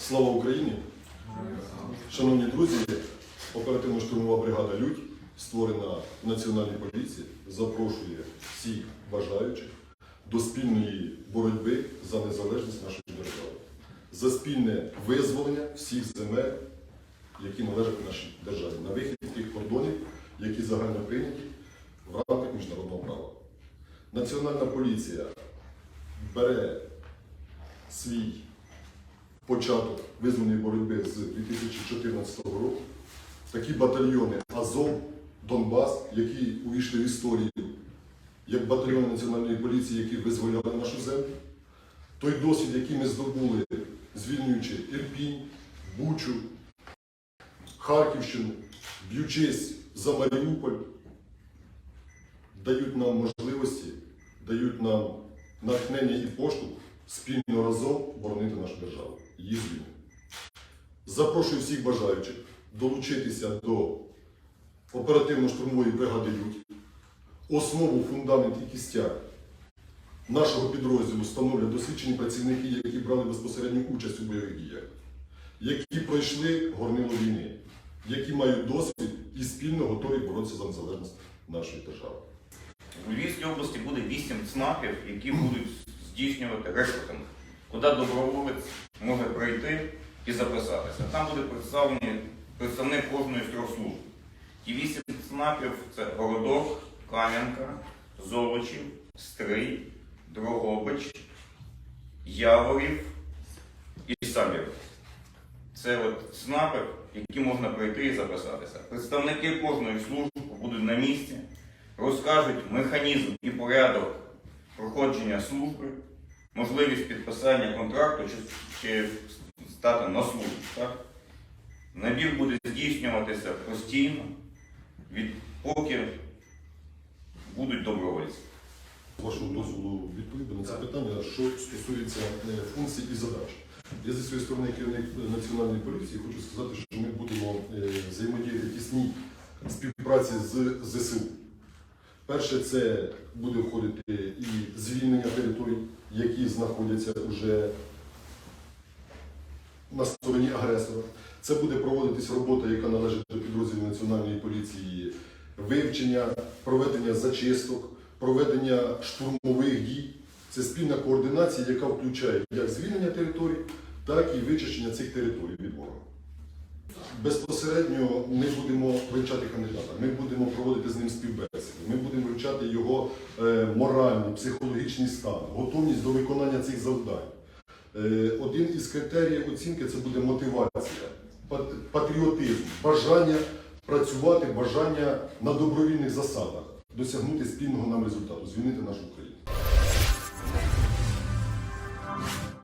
Слава Україні! Шановні друзі, оперативно-штурмова бригада Людь, створена в Національній поліції, запрошує всіх бажаючих до спільної боротьби за незалежність нашої держави, за спільне визволення всіх земель, які належать нашій державі, на вихід тих кордонів, які загально прийняті в рамках міжнародного права. Національна поліція бере свій початок визвольної боротьби з 2014 року. Такі батальйони Азов, Донбас, які увійшли в історію як батальйони Національної поліції, які визволяли нашу землю. Той досвід, який ми здобули, звільнюючи Ірпінь, Бучу, Харківщину, б'ючись за Маріуполь, дають нам можливості, дають нам натхнення і поштовх спільно разом боронити нашу державу, її. Запрошую всіх бажаючих долучитися до оперативно-штурмової бригади Людь. Основу, фундамент і кістяк нашого підрозділу становлять досвідчені працівники, які брали безпосередню участь у бойових діях, які пройшли горнило війни, які мають досвід і спільно готові боротися за незалежність нашої держави. У Львівській області буде 8 ЦНАПів, які будуть здійснювати рекрутинг, куди доброволець може прийти і записатися. Там буде представлений представник кожної з трьох служб. Ті 8 ЦНАПів це Городок, Кам'янка, Золочів, Стрий, Дрогобич, Яворів і Сабір. Це от ЦНАПи, які можна прийти і записатися. Представники кожної служби будуть на місці розкажуть механізм і порядок проходження служби, можливість підписання контракту чи, чи стати на службу. Так? Набір буде здійснюватися постійно, від, поки будуть добровольці. Вашого дозволу відповідно на це питання, що стосується е, функцій і задач. Я зі своєї сторони, керівник національної поліції, хочу сказати, що ми будемо е, взаємодіяти тісній співпраці з ЗСУ. Перше, це буде входити і звільнення територій, які знаходяться вже на стороні агресора. Це буде проводитись робота, яка належить до підрозділів Національної поліції, вивчення, проведення зачисток, проведення штурмових дій. Це спільна координація, яка включає як звільнення територій, так і вичищення цих територій від ворога. Безпосередньо ми будемо вивчати кандидата, ми будемо проводити з ним будемо вивчати його е, моральний, психологічний стан, готовність до виконання цих завдань. Е, Один із критеріїв оцінки це буде мотивація, патріотизм, бажання працювати, бажання на добровільних засадах, досягнути спільного нам результату, звільнити нашу Україну.